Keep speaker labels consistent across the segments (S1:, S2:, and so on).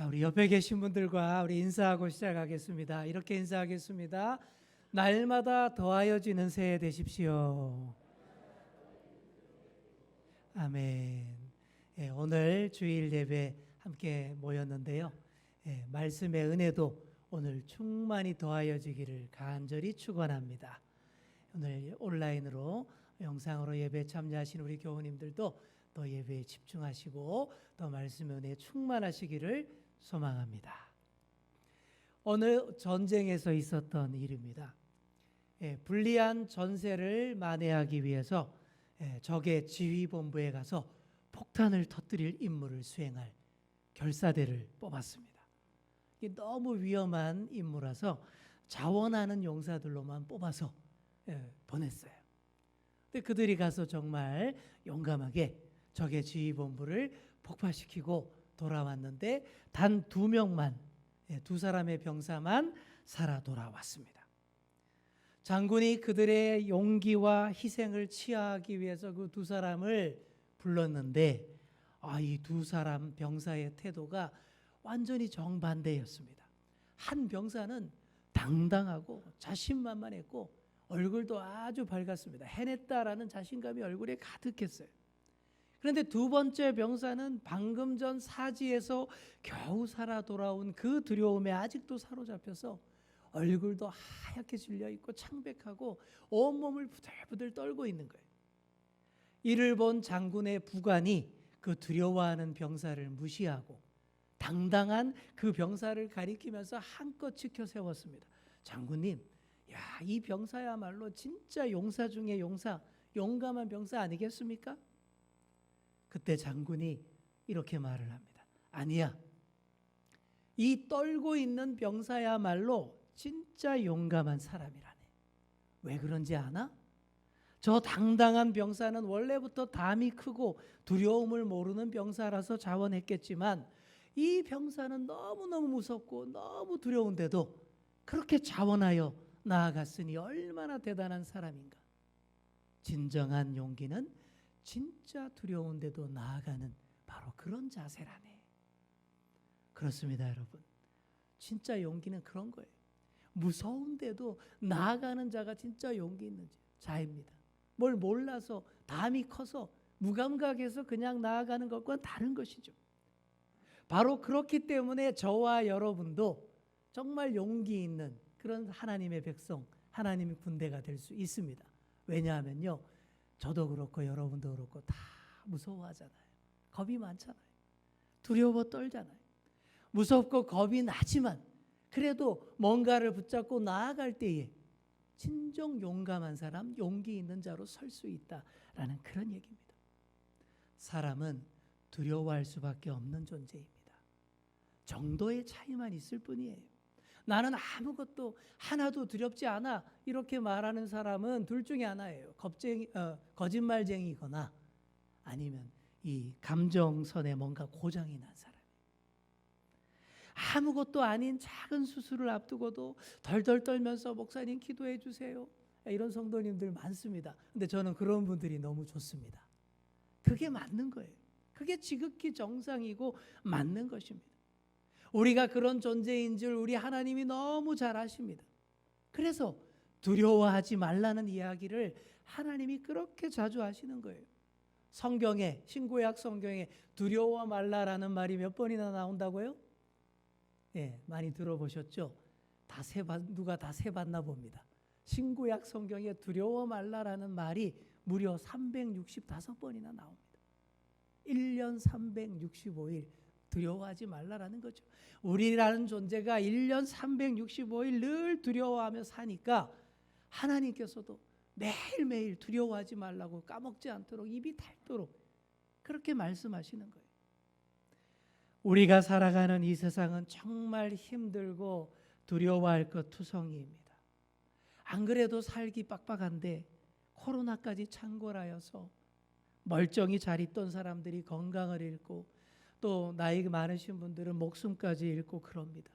S1: 자, 우리 옆에 계신 분들과 우리 인사하고 시작하겠습니다. 이렇게 인사하겠습니다. 날마다 더하여지는 새해 되십시오. 아멘. 예, 오늘 주일 예배 함께 모였는데요. 예, 말씀의 은혜도 오늘 충만히 더하여지기를 간절히 축원합니다. 오늘 온라인으로 영상으로 예배 참여하신 우리 교우님들도 또 예배에 집중하시고 또 말씀의 은혜에 충만하시기를 소망합니다. 어느 전쟁에서 있었던 일입니다. 예, 불리한 전세를 만회하기 위해서 예, 적의 지휘본부에 가서 폭탄을 터뜨릴 임무를 수행할 결사대를 뽑았습니다. 이게 너무 위험한 임무라서 자원하는 용사들로만 뽑아서 예, 보냈어요. 근데 그들이 가서 정말 용감하게 적의 지휘본부를 폭파시키고 돌아왔는데 단 두 명만 예, 두 사람의 병사만 살아 돌아왔습니다. 장군이 그들의 용기와 희생을 치하하기 위해서 그 두 사람을 불렀는데 아, 이 두 사람 병사의 태도가 완전히 정반대였습니다. 한 병사는 당당하고 자신만만했고 얼굴도 아주 밝았습니다. 해냈다라는 자신감이 얼굴에 가득했어요. 그런데 두 번째 병사는 방금 전 사지에서 겨우 살아 돌아온 그 두려움에 아직도 사로잡혀서 얼굴도 하얗게 질려 있고 창백하고 온몸을 부들부들 떨고 있는 거예요. 이를 본 장군의 부관이 그 두려워하는 병사를 무시하고 당당한 그 병사를 가리키면서 한껏 지켜 세웠습니다. 장군님, 야, 이 병사야말로 진짜 용사 중에 용사, 용감한 병사 아니겠습니까? 그때 장군이 이렇게 말을 합니다. 아니야. 이 떨고 있는 병사야말로 진짜 용감한 사람이라네. 왜 그런지 아나? 저 당당한 병사는 원래부터 담이 크고 두려움을 모르는 병사라서 자원했겠지만 이 병사는 너무너무 무섭고 너무 두려운데도 그렇게 자원하여 나아갔으니 얼마나 대단한 사람인가. 진정한 용기는 진짜 두려운데도 나아가는 바로 그런 자세라네. 그렇습니다, 여러분. 진짜 용기는 그런 거예요. 무서운데도 나아가는 자가 진짜 용기 있는 자입니다. 뭘 몰라서 담이 커서 무감각해서 그냥 나아가는 것과는 다른 것이죠. 바로 그렇기 때문에 저와 여러분도 정말 용기 있는 그런 하나님의 백성, 하나님의 군대가 될 수 있습니다. 왜냐하면요. 저도 그렇고 여러분도 그렇고 다 무서워하잖아요. 겁이 많잖아요. 두려워 떨잖아요. 무섭고 겁이 나지만 그래도 뭔가를 붙잡고 나아갈 때에 진정 용감한 사람, 용기 있는 자로 설 수 있다라는 그런 얘기입니다. 사람은 두려워할 수밖에 없는 존재입니다. 정도의 차이만 있을 뿐이에요. 나는 아무것도 하나도 두렵지 않아 이렇게 말하는 사람은 둘 중에 하나예요. 겁쟁이, 어, 거짓말쟁이거나 아니면 이 감정선에 뭔가 고장이 난 사람. 아무것도 아닌 작은 수술을 앞두고도 덜덜 떨면서 목사님 기도해 주세요. 이런 성도님들 많습니다. 근데 저는 그런 분들이 너무 좋습니다. 그게 맞는 거예요. 그게 지극히 정상이고 맞는 것입니다. 우리가 그런 존재인 줄 우리 하나님이 너무 잘 아십니다. 그래서 두려워하지 말라는 이야기를 하나님이 그렇게 자주 하시는 거예요. 성경에 신구약 성경에 두려워 말라라는 말이 몇 번이나 나온다고요? 예, 많이 들어보셨죠? 다 세봤 누가 다 세봤나 봅니다. 신구약 성경에 두려워 말라라는 말이 무려 365번이나 나옵니다. 1년 365일 두려워하지 말라라는 거죠. 우리라는 존재가 1년 365일 늘 두려워하며 사니까 하나님께서도 매일매일 두려워하지 말라고 까먹지 않도록 입이 닳도록 그렇게 말씀하시는 거예요. 우리가 살아가는 이 세상은 정말 힘들고 두려워할 것 투성이입니다. 안 그래도 살기 빡빡한데 코로나까지 창궐하여서 멀쩡히 잘 있던 사람들이 건강을 잃고 또 나이 많으신 분들은 목숨까지 잃고 그럽니다.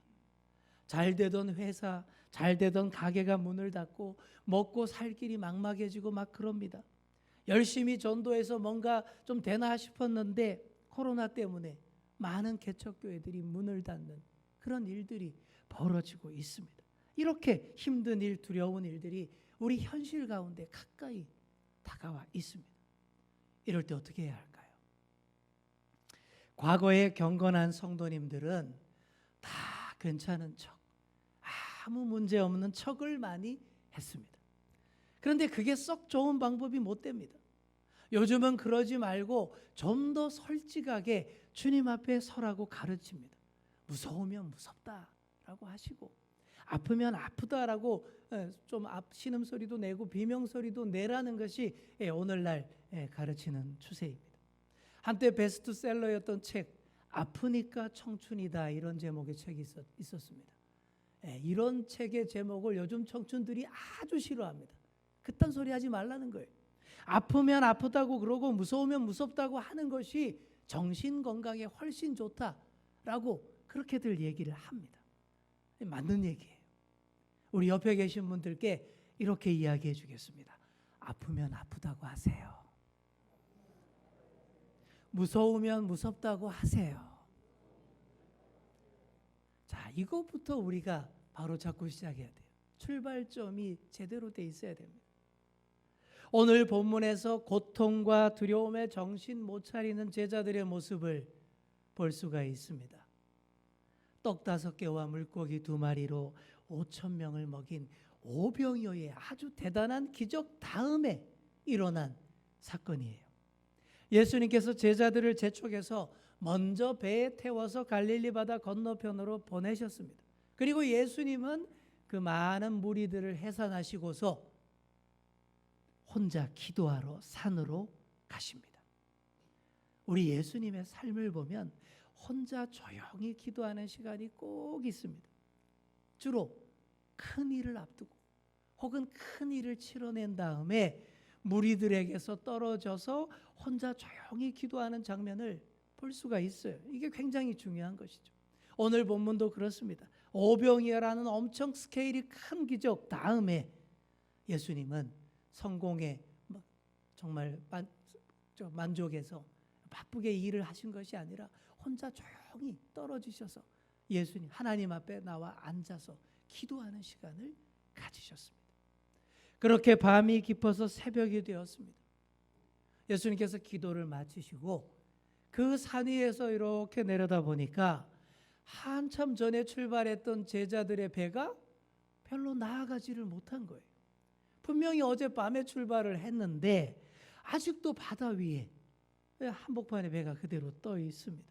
S1: 잘 되던 회사, 잘 되던 가게가 문을 닫고 먹고 살 길이 막막해지고 막 그럽니다. 열심히 전도해서 뭔가 좀 되나 싶었는데 코로나 때문에 많은 개척교회들이 문을 닫는 그런 일들이 벌어지고 있습니다. 이렇게 힘든 일, 두려운 일들이 우리 현실 가운데 가까이 다가와 있습니다. 이럴 때 어떻게 해야 할까요? 과거에 경건한 성도님들은 다 괜찮은 척, 아무 문제 없는 척을 많이 했습니다. 그런데 그게 썩 좋은 방법이 못 됩니다. 요즘은 그러지 말고 좀 더 솔직하게 주님 앞에 서라고 가르칩니다. 무서우면 무섭다라고 하시고 아프면 아프다라고 에, 좀앞 신음소리도 내고 비명소리도 내라는 것이 예, 오늘날 예, 가르치는 추세입니다. 한때 베스트셀러였던 책 아프니까 청춘이다 이런 제목의 책이 있었, 있었 습니다. 예, 이런 책의 제목을 요즘 청춘들이 아주 싫어합니다. 그딴 소리 하지 말라는 거예요. 아프면 아프다고 그러고 무서우면 무섭다고 하는 것이 정신 건강에 훨씬 좋다라고 그렇게들 얘기를 합니다. 맞는 얘기예요. 우리 옆에 계신 분들께 이렇게 이야기해 주겠습니다. 아프면 아프다고 하세요. 무서우면 무섭다고 하세요. 자, 이것부터 우리가 바로 잡고 시작해야 돼요. 출발점이 제대로 돼 있어야 됩니다. 오늘 본문에서 고통과 두려움에 정신 못 차리는 제자들의 모습을 볼 수가 있습니다. 떡 다섯 개와 물고기 두 마리로 오천 명을 먹인 오병이어의 아주 대단한 기적 다음에 일어난 사건이에요. 예수님께서 제자들을 재촉해서 먼저 배에 태워서 갈릴리 바다 건너편으로 보내셨습니다. 그리고 예수님은 그 많은 무리들을 해산하시고서 혼자 기도하러 산으로 가십니다. 우리 예수님의 삶을 보면 혼자 조용히 기도하는 시간이 꼭 있습니다. 주로 큰 일을 앞두고 혹은 큰 일을 치러낸 다음에 무리들에게서 떨어져서 혼자 조용히 기도하는 장면을 볼 수가 있어요. 이게 굉장히 중요한 것이죠. 오늘 본문도 그렇습니다. 오병이어라는 엄청 스케일이 큰 기적 다음에 예수님은 성공에 뭐 정말 만, 만족해서 바쁘게 일을 하신 것이 아니라 혼자 조용히 떨어지셔서 예수님 하나님 앞에 나와 앉아서 기도하는 시간을 가지셨습니다. 그렇게 밤이 깊어서 새벽이 되었습니다. 예수님께서 기도를 마치시고 그 산 위에서 이렇게 내려다 보니까 한참 전에 출발했던 제자들의 배가 별로 나아가지를 못한 거예요. 분명히 어젯밤에 출발을 했는데 아직도 바다 위에 한복판에 배가 그대로 떠 있습니다.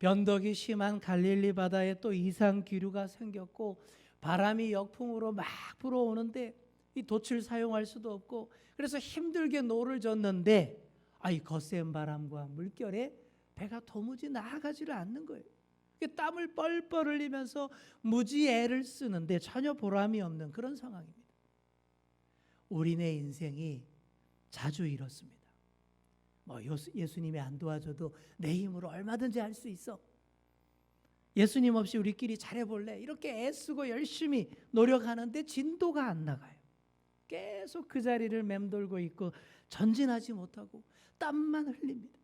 S1: 변덕이 심한 갈릴리 바다에 또 이상 기류가 생겼고 바람이 역풍으로 막 불어오는데 이 돛을 사용할 수도 없고 그래서 힘들게 노를 젓는데 아이 거센 바람과 물결에 배가 도무지 나아가지를 않는 거예요. 땀을 뻘뻘 흘리면서 무지 애를 쓰는데 전혀 보람이 없는 그런 상황입니다. 우리네 인생이 자주 이렇습니다. 뭐 예수님이 안 도와줘도 내 힘으로 얼마든지 할 수 있어. 예수님 없이 우리끼리 잘해볼래. 이렇게 애쓰고 열심히 노력하는데 진도가 안 나가요. 계속 그 자리를 맴돌고 있고 전진하지 못하고 땀만 흘립니다.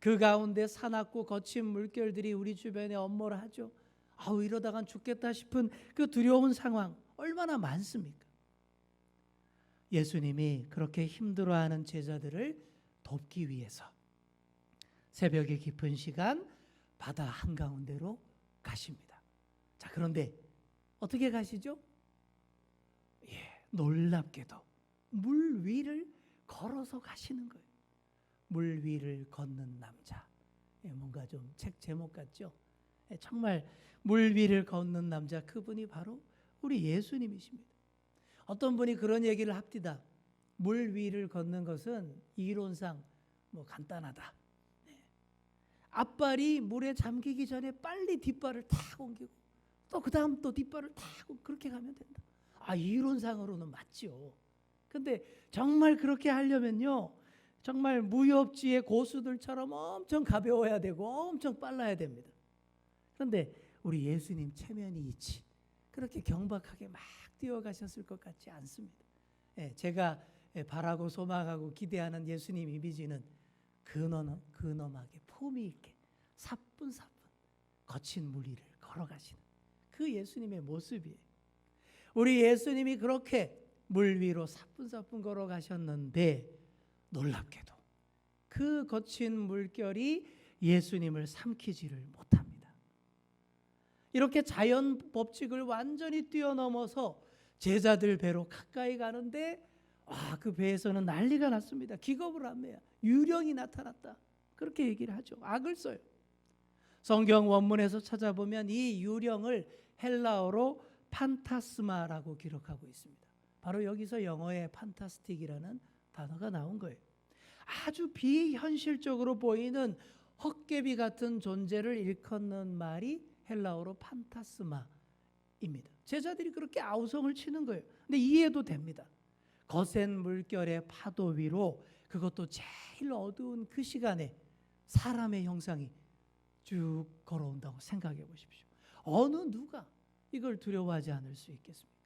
S1: 그 가운데 사납고 거친 물결들이 우리 주변에 엄몰 하죠. 아우 이러다간 죽겠다 싶은 그 두려운 상황 얼마나 많습니까? 예수님이 그렇게 힘들어하는 제자들을 돕기 위해서 새벽의 깊은 시간 바다 한가운데로 가십니다. 자, 그런데 어떻게 가시죠? 예, 놀랍게도 물 위를 걸어서 가시는 거예요. 물 위를 걷는 남자. 예, 뭔가 좀 책 제목 같죠? 예, 정말 물 위를 걷는 남자 그분이 바로 우리 예수님이십니다. 어떤 분이 그런 얘기를 합디다. 물 위를 걷는 것은 이론상 뭐 간단하다. 네. 앞발이 물에 잠기기 전에 빨리 뒷발을 탁 옮기고 또 그 다음 또 뒷발을 탁 그렇게 가면 된다. 아 이론상으로는 맞죠. 근데 정말 그렇게 하려면요. 정말 무협지의 고수들처럼 엄청 가벼워야 되고 엄청 빨라야 됩니다. 그런데 우리 예수님 체면이 있지. 그렇게 경박하게 막 뛰어가셨을 것 같지 않습니다. 예, 제가 바라고 소망하고 기대하는 예수님 이미지는 근엄, 근엄하게 품위 있게 사뿐사뿐 거친 물 위를 걸어가시는 그 예수님의 모습이에요. 우리 예수님이 그렇게 물 위로 사뿐사뿐 걸어가셨는데 놀랍게도 그 거친 물결이 예수님을 삼키지를 못합니다. 이렇게 자연 법칙을 완전히 뛰어넘어서 제자들 배로 가까이 가는데 아, 그 배에서는 난리가 났습니다. 기겁을 합니다. 유령이 나타났다. 그렇게 얘기를 하죠. 악을 써요. 성경 원문에서 찾아보면 이 유령을 헬라어로 판타스마라고 기록하고 있습니다. 바로 여기서 영어의 판타스틱이라는 단어가 나온 거예요. 아주 비현실적으로 보이는 헛개비 같은 존재를 일컫는 말이 헬라어로 판타스마입니다. 제자들이 그렇게 아우성을 치는 거예요. 근데 이해도 됩니다. 거센 물결의 파도 위로 그것도 제일 어두운 그 시간에 사람의 형상이 쭉 걸어온다고 생각해 보십시오. 어느 누가 이걸 두려워하지 않을 수 있겠습니까?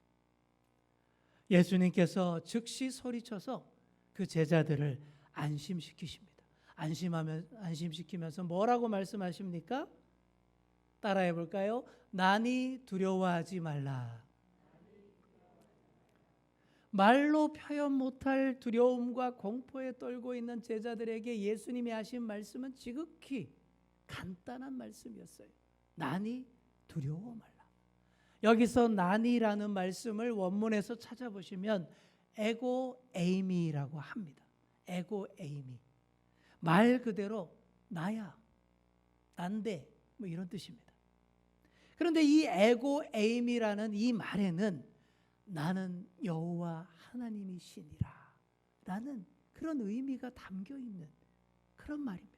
S1: 예수님께서 즉시 소리쳐서 그 제자들을 안심시키십니다. 안심하면 안심시키면서 뭐라고 말씀하십니까? 따라해 볼까요? 난이 두려워하지 말라. 말로 표현 못할 두려움과 공포에 떨고 있는 제자들에게 예수님이 하신 말씀은 지극히 간단한 말씀이었어요. 난이 두려워 말라. 여기서 난이라는 말씀을 원문에서 찾아보시면 에고 에이미라고 합니다. 에고 에이미. 말 그대로 나야. 난데 뭐 이런 뜻입니다. 그런데 이 에고 에이미라는 이 말에는 나는 여호와 하나님이시니라 라는 그런 의미가 담겨 있는 그런 말입니다.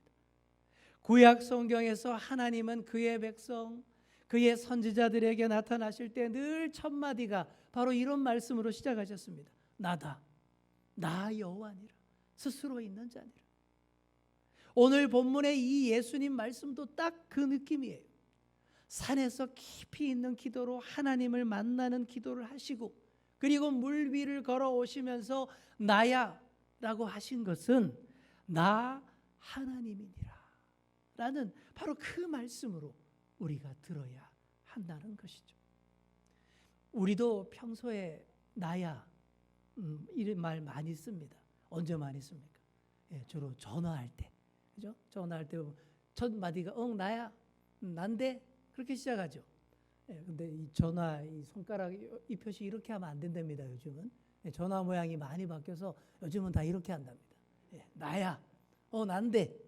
S1: 구약 성경에서 하나님은 그의 백성 그의 선지자들에게 나타나실 때 늘 첫 마디가 바로 이런 말씀으로 시작하셨습니다. 나다. 나 여호와니라. 스스로 있는 자니라. 오늘 본문의 이 예수님 말씀도 딱 그 느낌이에요. 산에서 깊이 있는 기도로 하나님을 만나는 기도를 하시고 그리고 물 위를 걸어 오시면서 나야라고 하신 것은 나 하나님이니라 라는 바로 그 말씀으로 우리가 들어야 한다는 것이죠. 우리도 평소에 나야 음, 이런 말 많이 씁니다. 언제 많이 씁니까? 예, 주로 전화할 때, 그죠? 전화할 때 첫 마디가 응 나야, 음, 난데 그렇게 시작하죠. 예, 근데 이 전화 이 손가락 이 표시 이렇게 하면 안 된답니다. 요즘은 예, 전화 모양이 많이 바뀌어서 요즘은 다 이렇게 한답니다. 예, 나야, 어 난데.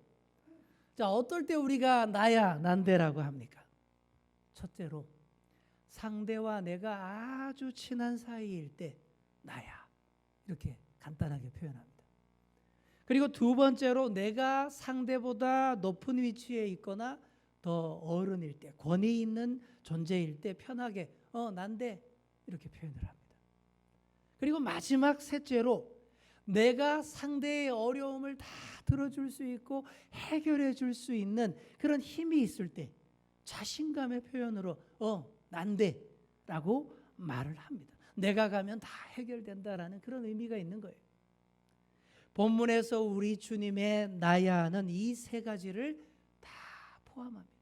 S1: 자 어떨 때 우리가 나야 난데라고 합니까? 첫째로 상대와 내가 아주 친한 사이일 때 나야 이렇게 간단하게 표현합니다. 그리고 두 번째로 내가 상대보다 높은 위치에 있거나 더 어른일 때 권위 있는 존재일 때 편하게 어 난데 이렇게 표현을 합니다. 그리고 마지막 셋째로 내가 상대의 어려움을 다 들어줄 수 있고 해결해 줄 수 있는 그런 힘이 있을 때 자신감의 표현으로 어 난데 라고 말을 합니다. 내가 가면 다 해결된다라는 그런 의미가 있는 거예요. 본문에서 우리 주님의 나야는 이 세 가지를 다 포함합니다.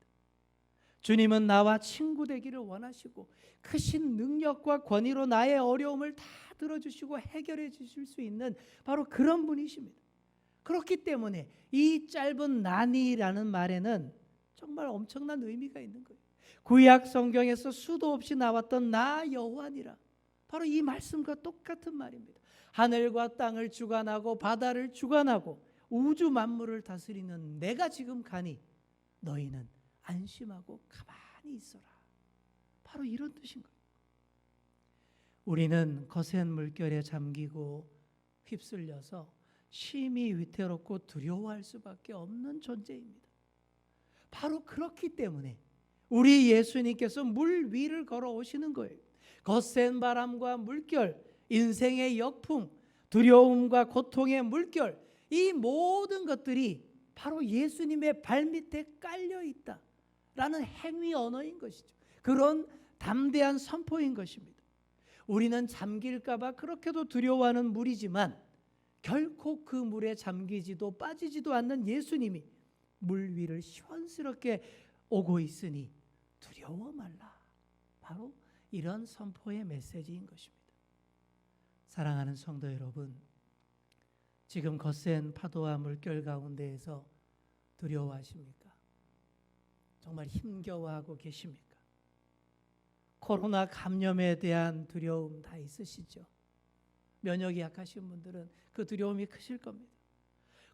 S1: 주님은 나와 친구 되기를 원하시고 크신 능력과 권위로 나의 어려움을 다 들어주시고 해결해 주실 수 있는 바로 그런 분이십니다. 그렇기 때문에 이 짧은 난이라는 말에는 정말 엄청난 의미가 있는 거예요. 구약 성경에서 수도 없이 나왔던 나 여호와니라. 바로 이 말씀과 똑같은 말입니다. 하늘과 땅을 주관하고 바다를 주관하고 우주 만물을 다스리는 내가 지금 가니 너희는 안심하고 가만히 있어라. 바로 이런 뜻인 거예요. 우리는 거센 물결에 잠기고 휩쓸려서 심히 위태롭고 두려워할 수밖에 없는 존재입니다. 바로 그렇기 때문에 우리 예수님께서 물 위를 걸어 오시는 거예요. 거센 바람과 물결, 인생의 역풍, 두려움과 고통의 물결, 이 모든 것들이 바로 예수님의 발밑에 깔려 있다 라는 행위 언어인 것이죠. 그런 담대한 선포인 것입니다. 우리는 잠길까봐 그렇게도 두려워하는 물이지만 결코 그 물에 잠기지도 빠지지도 않는 예수님이 물 위를 시원스럽게 오고 있으니 두려워 말라. 바로 이런 선포의 메시지인 것입니다. 사랑하는 성도 여러분, 지금 거센 파도와 물결 가운데에서 두려워하십니까? 정말 힘겨워하고 계십니까? 코로나 감염에 대한 두려움 다 있으시죠? 면역이 약하신 분들은 그 두려움이 크실 겁니다.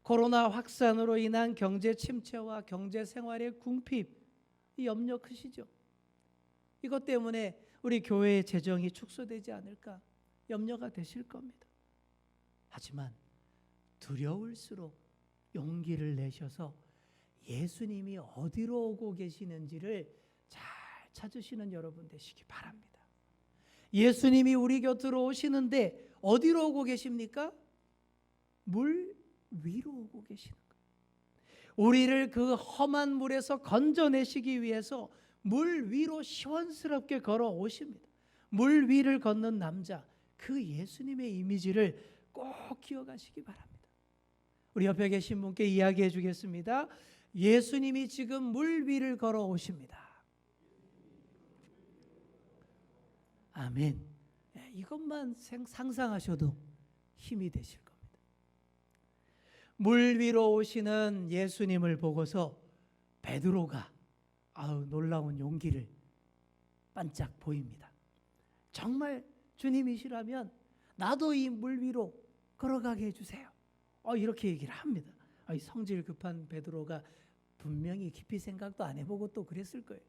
S1: 코로나 확산으로 인한 경제 침체와 경제 생활의 궁핍, 이 염려 크시죠? 이것 때문에 우리 교회의 재정이 축소되지 않을까 염려가 되실 겁니다. 하지만 두려울수록 용기를 내셔서 예수님이 어디로 오고 계시는지를 잘 찾으시는 여러분 되시기 바랍니다. 예수님이 우리 곁으로 오시는데 어디로 오고 계십니까? 물 위로 오고 계시는 거예요. 우리를 그 험한 물에서 건져내시기 위해서 물 위로 시원스럽게 걸어 오십니다. 물 위를 걷는 남자, 그 예수님의 이미지를 꼭 기억하시기 바랍니다. 우리 옆에 계신 분께 이야기해 주겠습니다. 예수님이 지금 물 위를 걸어 오십니다. 아멘. 예, 이것만 상상하셔도 힘이 되실 겁니다. 물 위로 오시는 예수님을 보고서 베드로가 아우 놀라운 용기를 반짝 보입니다. 정말 주님이시라면 나도 이 물 위로 걸어가게 해주세요. 어, 이렇게 얘기를 합니다. 아, 성질 급한 베드로가 분명히 깊이 생각도 안 해보고 또 그랬을 거예요.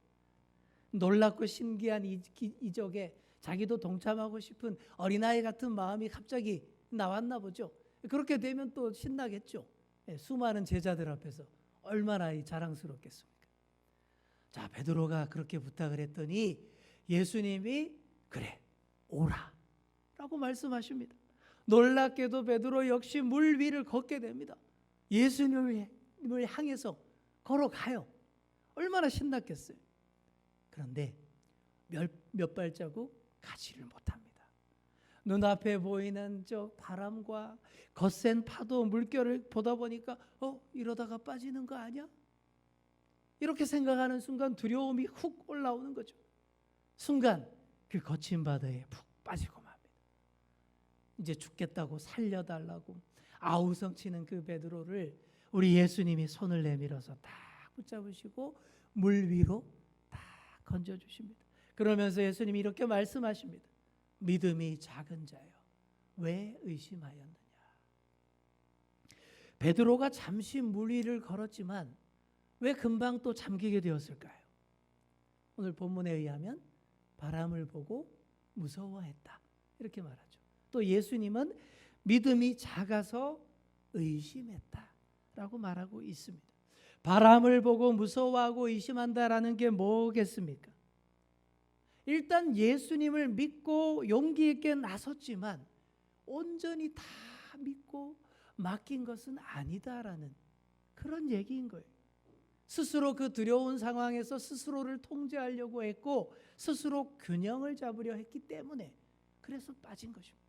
S1: 놀랍고 신기한 이, 이적에 자기도 동참하고 싶은 어린아이 같은 마음이 갑자기 나왔나 보죠. 그렇게 되면 또 신나겠죠. 예, 수많은 제자들 앞에서 얼마나 자랑스럽겠습니까? 자, 베드로가 그렇게 부탁을 했더니 예수님이 그래 오라라고 말씀하십니다. 놀랍게도 베드로 역시 물 위를 걷게 됩니다. 예수님을 향해서 걸어가요. 얼마나 신났겠어요. 그런데 몇, 몇 발자국 가지를 못합니다. 눈앞에 보이는 저 바람과 거센 파도 물결을 보다 보니까 어 이러다가 빠지는 거 아니야? 이렇게 생각하는 순간 두려움이 훅 올라오는 거죠. 순간 그 거친 바다에 푹 빠지고 맙니다. 이제 죽겠다고 살려달라고 아우성치는 그 베드로를 우리 예수님이 손을 내밀어서 딱 붙잡으시고 물 위로 딱 건져 주십니다. 그러면서 예수님이 이렇게 말씀하십니다. 믿음이 작은 자요. 왜 의심하였느냐? 베드로가 잠시 물 위를 걸었지만 왜 금방 또 잠기게 되었을까요? 오늘 본문에 의하면 바람을 보고 무서워했다. 이렇게 말하죠. 또 예수님은 믿음이 작아서 의심했다 라고 말하고 있습니다. 바람을 보고 무서워하고 의심한다라는 게 뭐겠습니까? 일단 예수님을 믿고 용기 있게 나섰지만 온전히 다 믿고 맡긴 것은 아니다라는 그런 얘기인 거예요. 스스로 그 두려운 상황에서 스스로를 통제하려고 했고 스스로 균형을 잡으려 했기 때문에 그래서 빠진 것입니다.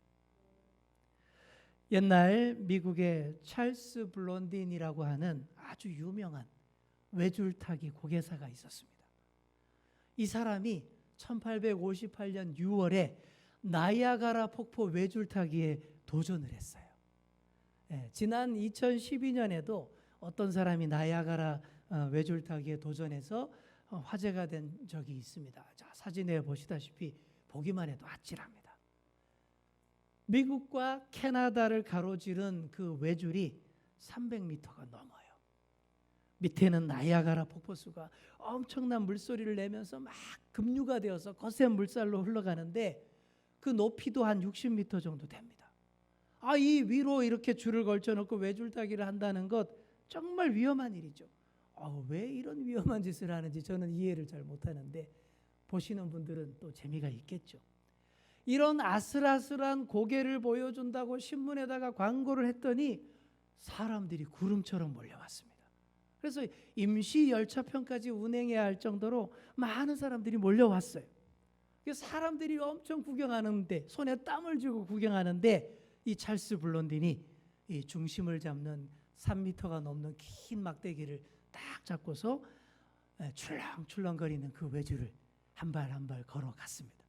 S1: 옛날 미국의 찰스 블론딘이라고 하는 아주 유명한 외줄타기 고개사가 있었습니다. 이 사람이 1858년 6월에 나이아가라 폭포 외줄타기에 도전을 했어요. 예, 지난 2012년에도 어떤 사람이 나이아가라 어, 외줄타기에 도전해서 어, 화제가 된 적이 있습니다. 자, 사진에 보시다시피 보기만 해도 아찔합니다. 미국과 캐나다를 가로지른 그 외줄이 300m가 넘어요. 밑에는 나이아가라 폭포수가 엄청난 물소리를 내면서 막 급류가 되어서 거센 물살로 흘러가는데 그 높이도 한 60m 정도 됩니다. 아, 이 위로 이렇게 줄을 걸쳐놓고 외줄타기를 한다는 것 정말 위험한 일이죠. 아, 왜 이런 위험한 짓을 하는지 저는 이해를 잘 못하는데 보시는 분들은 또 재미가 있겠죠. 이런 아슬아슬한 고개를 보여준다고 신문에다가 광고를 했더니 사람들이 구름처럼 몰려왔습니다. 그래서 임시 열차편까지 운행해야 할 정도로 많은 사람들이 몰려왔어요. 사람들이 엄청 구경하는데 손에 땀을 쥐고 구경하는데 이 찰스 블론딘이 이 중심을 잡는 3미터가 넘는 긴 막대기를 딱 잡고서 에, 출렁출렁거리는 그 외줄을 한발 한 발 걸어갔습니다.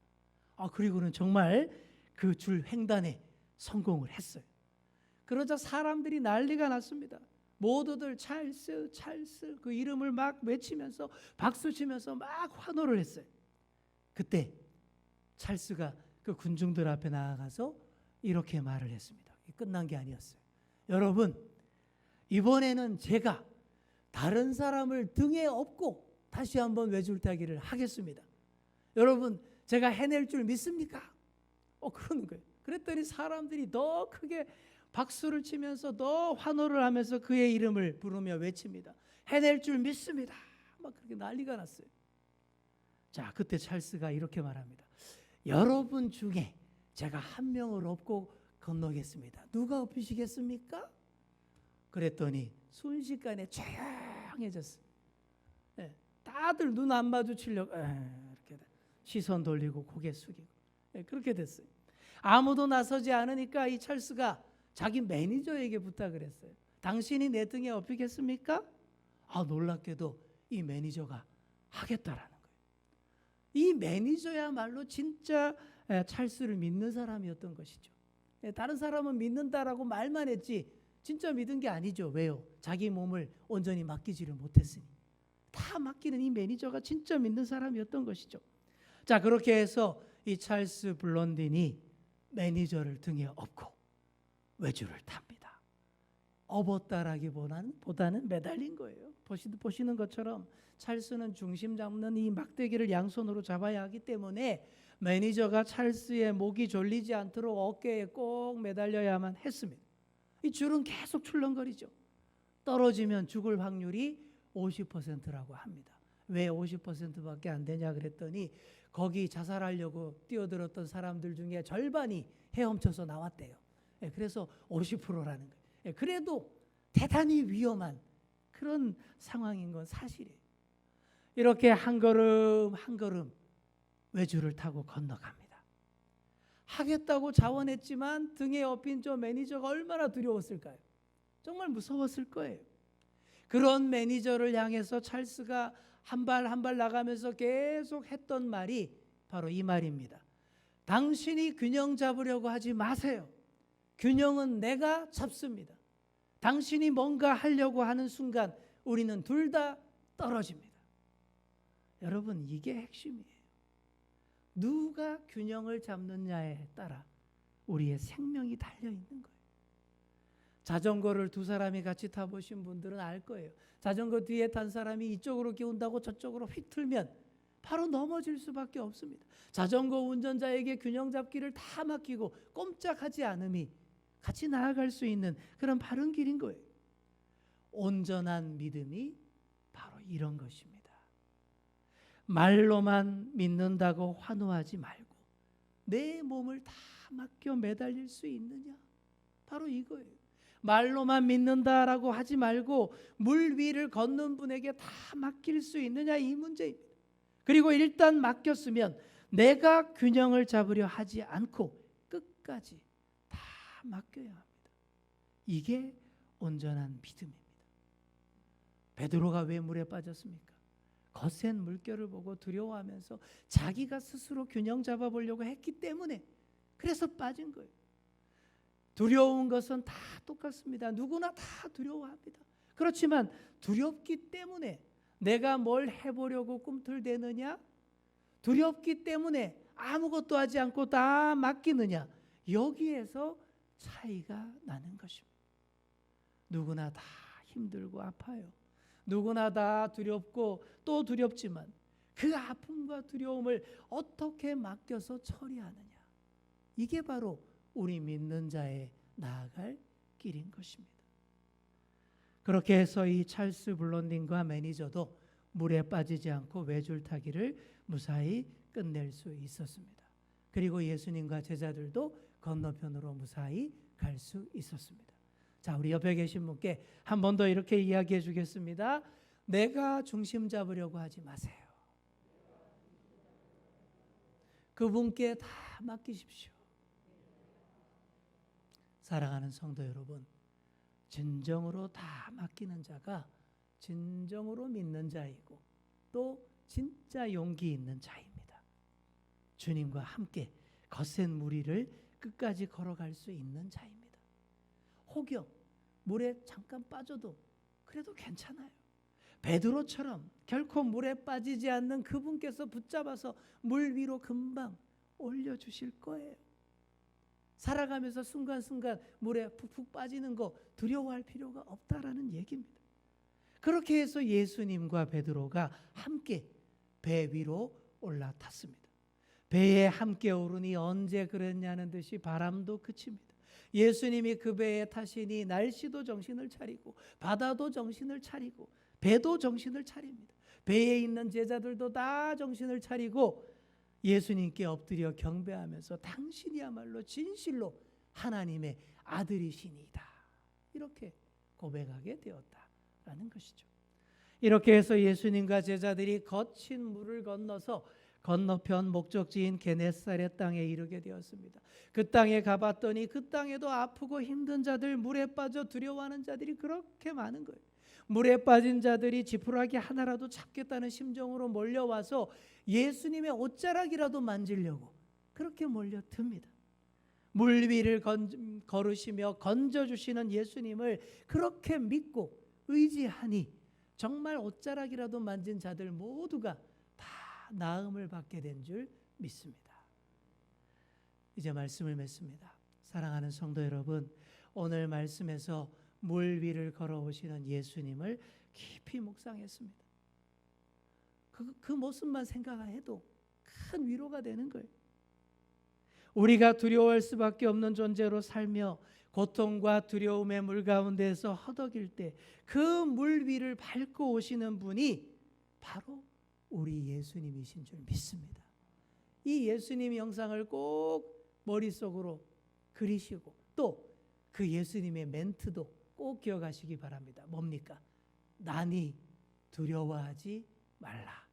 S1: 아 그리고는 정말 그 줄 횡단에 성공을 했어요. 그러자 사람들이 난리가 났습니다. 모두들 찰스 찰스 그 이름을 막 외치면서 박수 치면서 막 환호를 했어요. 그때 찰스가 그 군중들 앞에 나아가서 이렇게 말을 했습니다. 끝난 게 아니었어요. 여러분 이번에는 제가 다른 사람을 등에 업고 다시 한번 외줄 타기를 하겠습니다. 여러분 제가 해낼 줄 믿습니까? 어 그러는 거예요. 그랬더니 사람들이 더 크게 박수를 치면서 더 환호를 하면서 그의 이름을 부르며 외칩니다. 해낼 줄 믿습니다. 막 그렇게 난리가 났어요. 자, 그때 찰스가 이렇게 말합니다. 여러분 중에 제가 한 명을 업고 건너겠습니다. 누가 업히시겠습니까? 그랬더니 순식간에 조용해졌어요. 예, 다들 눈 안 마주치려고 에, 이렇게 시선 돌리고 고개 숙이고 예, 그렇게 됐어요. 아무도 나서지 않으니까 이 찰스가 자기 매니저에게 부탁을 했어요. 당신이 내 등에 업히겠습니까? 아 놀랍게도 이 매니저가 하겠다라는 거예요. 이 매니저야말로 진짜 에, 찰스를 믿는 사람이었던 것이죠. 예, 다른 사람은 믿는다라고 말만 했지 진짜 믿은 게 아니죠. 왜요? 자기 몸을 온전히 맡기지를 못했으니 다 맡기는 이 매니저가 진짜 믿는 사람이었던 것이죠. 자 그렇게 해서 이 찰스 블론딘이 매니저를 등에 업고 외줄을 탑니다. 업었다라기보다는 보다는 매달린 거예요. 보시, 보시는 것처럼 찰스는 중심 잡는 이 막대기를 양손으로 잡아야 하기 때문에 매니저가 찰스의 목이 졸리지 않도록 어깨에 꼭 매달려야만 했습니다. 이 줄은 계속 출렁거리죠. 떨어지면 죽을 확률이 50%라고 합니다. 왜 50%밖에 안 되냐 그랬더니 거기 자살하려고 뛰어들었던 사람들 중에 절반이 헤엄쳐서 나왔대요. 예, 그래서 50%라는 거예요. 예, 그래도 대단히 위험한 그런 상황인 건 사실이에요. 이렇게 한 걸음 한 걸음 외줄을 타고 건너갑니다. 하겠다고 자원했지만 등에 업힌 저 매니저가 얼마나 두려웠을까요? 정말 무서웠을 거예요. 그런 매니저를 향해서 찰스가 한 발 한 발 나가면서 계속 했던 말이 바로 이 말입니다. 당신이 균형 잡으려고 하지 마세요. 균형은 내가 잡습니다. 당신이 뭔가 하려고 하는 순간 우리는 둘 다 떨어집니다. 여러분 이게 핵심이에요. 누가 균형을 잡느냐에 따라 우리의 생명이 달려 있는 거예요. 자전거를 두 사람이 같이 타보신 분들은 알 거예요. 자전거 뒤에 탄 사람이 이쪽으로 기운다고 저쪽으로 휙 틀면 바로 넘어질 수밖에 없습니다. 자전거 운전자에게 균형 잡기를 다 맡기고 꼼짝하지 않음이 같이 나아갈 수 있는 그런 바른 길인 거예요. 온전한 믿음이 바로 이런 것입니다. 말로만 믿는다고 환호하지 말고 내 몸을 다 맡겨 매달릴 수 있느냐? 바로 이거예요. 말로만 믿는다라고 하지 말고 물 위를 걷는 분에게 다 맡길 수 있느냐 이 문제입니다. 그리고 일단 맡겼으면 내가 균형을 잡으려 하지 않고 끝까지 다 맡겨야 합니다. 이게 온전한 믿음입니다. 베드로가 왜 물에 빠졌습니까? 거센 물결을 보고 두려워하면서 자기가 스스로 균형 잡아보려고 했기 때문에 그래서 빠진 거예요. 두려운 것은 다 똑같습니다. 누구나 다 두려워합니다. 그렇지만 두렵기 때문에 내가 뭘 해보려고 꿈틀대느냐? 두렵기 때문에 아무것도 하지 않고 다 맡기느냐? 여기에서 차이가 나는 것입니다. 누구나 다 힘들고 아파요. 누구나 다 두렵고 또 두렵지만 그 아픔과 두려움을 어떻게 맡겨서 처리하느냐. 이게 바로 우리 믿는 자의 나아갈 길인 것입니다. 그렇게 해서 이 찰스 블론딘과 매니저도 물에 빠지지 않고 외줄 타기를 무사히 끝낼 수 있었습니다. 그리고 예수님과 제자들도 건너편으로 무사히 갈 수 있었습니다. 자, 우리 옆에 계신 분께 한 번 더 이렇게 이야기해 주겠습니다. 내가 중심 잡으려고 하지 마세요. 그분께 다 맡기십시오. 사랑하는 성도 여러분, 진정으로 다 맡기는 자가 진정으로 믿는 자이고 또 진짜 용기 있는 자입니다. 주님과 함께 거센 무리를 끝까지 걸어갈 수 있는 자입니다. 혹여 물에 잠깐 빠져도 그래도 괜찮아요. 베드로처럼 결코 물에 빠지지 않는 그분께서 붙잡아서 물 위로 금방 올려 주실 거예요. 살아가면서 순간순간 물에 푹푹 빠지는 거 두려워할 필요가 없다라는 얘기입니다. 그렇게 해서 예수님과 베드로가 함께 배 위로 올라탔습니다. 배에 함께 오르니 언제 그랬냐는 듯이 바람도 그칩니다. 예수님이 그 배에 타시니 날씨도 정신을 차리고 바다도 정신을 차리고 배도 정신을 차립니다. 배에 있는 제자들도 다 정신을 차리고 예수님께 엎드려 경배하면서 당신이야말로 진실로 하나님의 아들이시니다. 이렇게 고백하게 되었다라는 것이죠. 이렇게 해서 예수님과 제자들이 거친 물을 건너서 건너편 목적지인 게네사렛 땅에 이르게 되었습니다. 그 땅에 가봤더니 그 땅에도 아프고 힘든 자들, 물에 빠져 두려워하는 자들이 그렇게 많은 거예요. 물에 빠진 자들이 지푸라기 하나라도 잡겠다는 심정으로 몰려와서 예수님의 옷자락이라도 만지려고 그렇게 몰려듭니다. 물 위를 건, 걸으시며 건져 주시는 예수님을 그렇게 믿고 의지하니 정말 옷자락이라도 만진 자들 모두가 다 나음을 받게 된 줄 믿습니다. 이제 말씀을 맺습니다. 사랑하는 성도 여러분, 오늘 말씀에서 물 위를 걸어오시는 예수님을 깊이 묵상했습니다. 그, 그 모습만 생각해도 큰 위로가 되는 거예요. 우리가 두려워할 수밖에 없는 존재로 살며 고통과 두려움의 물 가운데서 허덕일 때 그 물 위를 밟고 오시는 분이 바로 우리 예수님이신 줄 믿습니다. 이 예수님 영상을 꼭 머릿속으로 그리시고 또 그 예수님의 멘트도 꼭 기억하시기 바랍니다. 뭡니까? 난이 두려워하지 말라.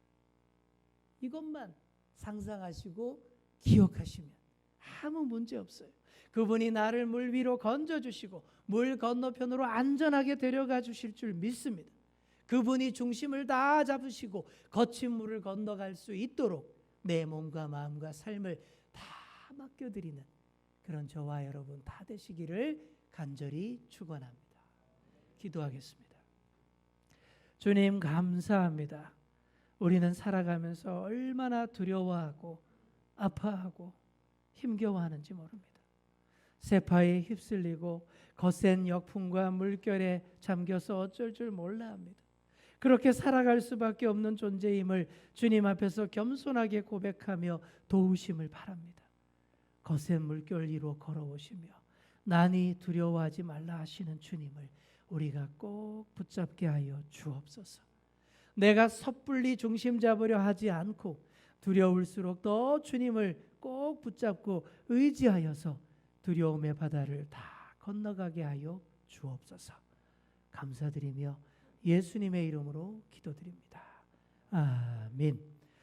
S1: 이것만 상상하시고 기억하시면 아무 문제 없어요. 그분이 나를 물 위로 건져 주시고 물 건너편으로 안전하게 데려가 주실 줄 믿습니다. 그분이 중심을 다 잡으시고 거친 물을 건너갈 수 있도록 내 몸과 마음과 삶을 다 맡겨 드리는 그런 저와 여러분 다 되시기를 간절히 축원합니다. 기도하겠습니다. 주님 감사합니다. 우리는 살아가면서 얼마나 두려워하고 아파하고 힘겨워하는지 모릅니다. 세파에 휩쓸리고 거센 역풍과 물결에 잠겨서 어쩔 줄 몰라 합니다. 그렇게 살아갈 수밖에 없는 존재임을 주님 앞에서 겸손하게 고백하며 도우심을 바랍니다. 거센 물결 위로 걸어오시며 난이 두려워하지 말라 하시는 주님을 우리가 꼭 붙잡게 하여 주옵소서. 내가 섣불리 중심 잡으려 하지 않고 두려울수록 더 주님을 꼭 붙잡고 의지하여서 두려움의 바다를 다 건너가게 하여 주옵소서. 감사드리며 예수님의 이름으로 기도드립니다. 아멘.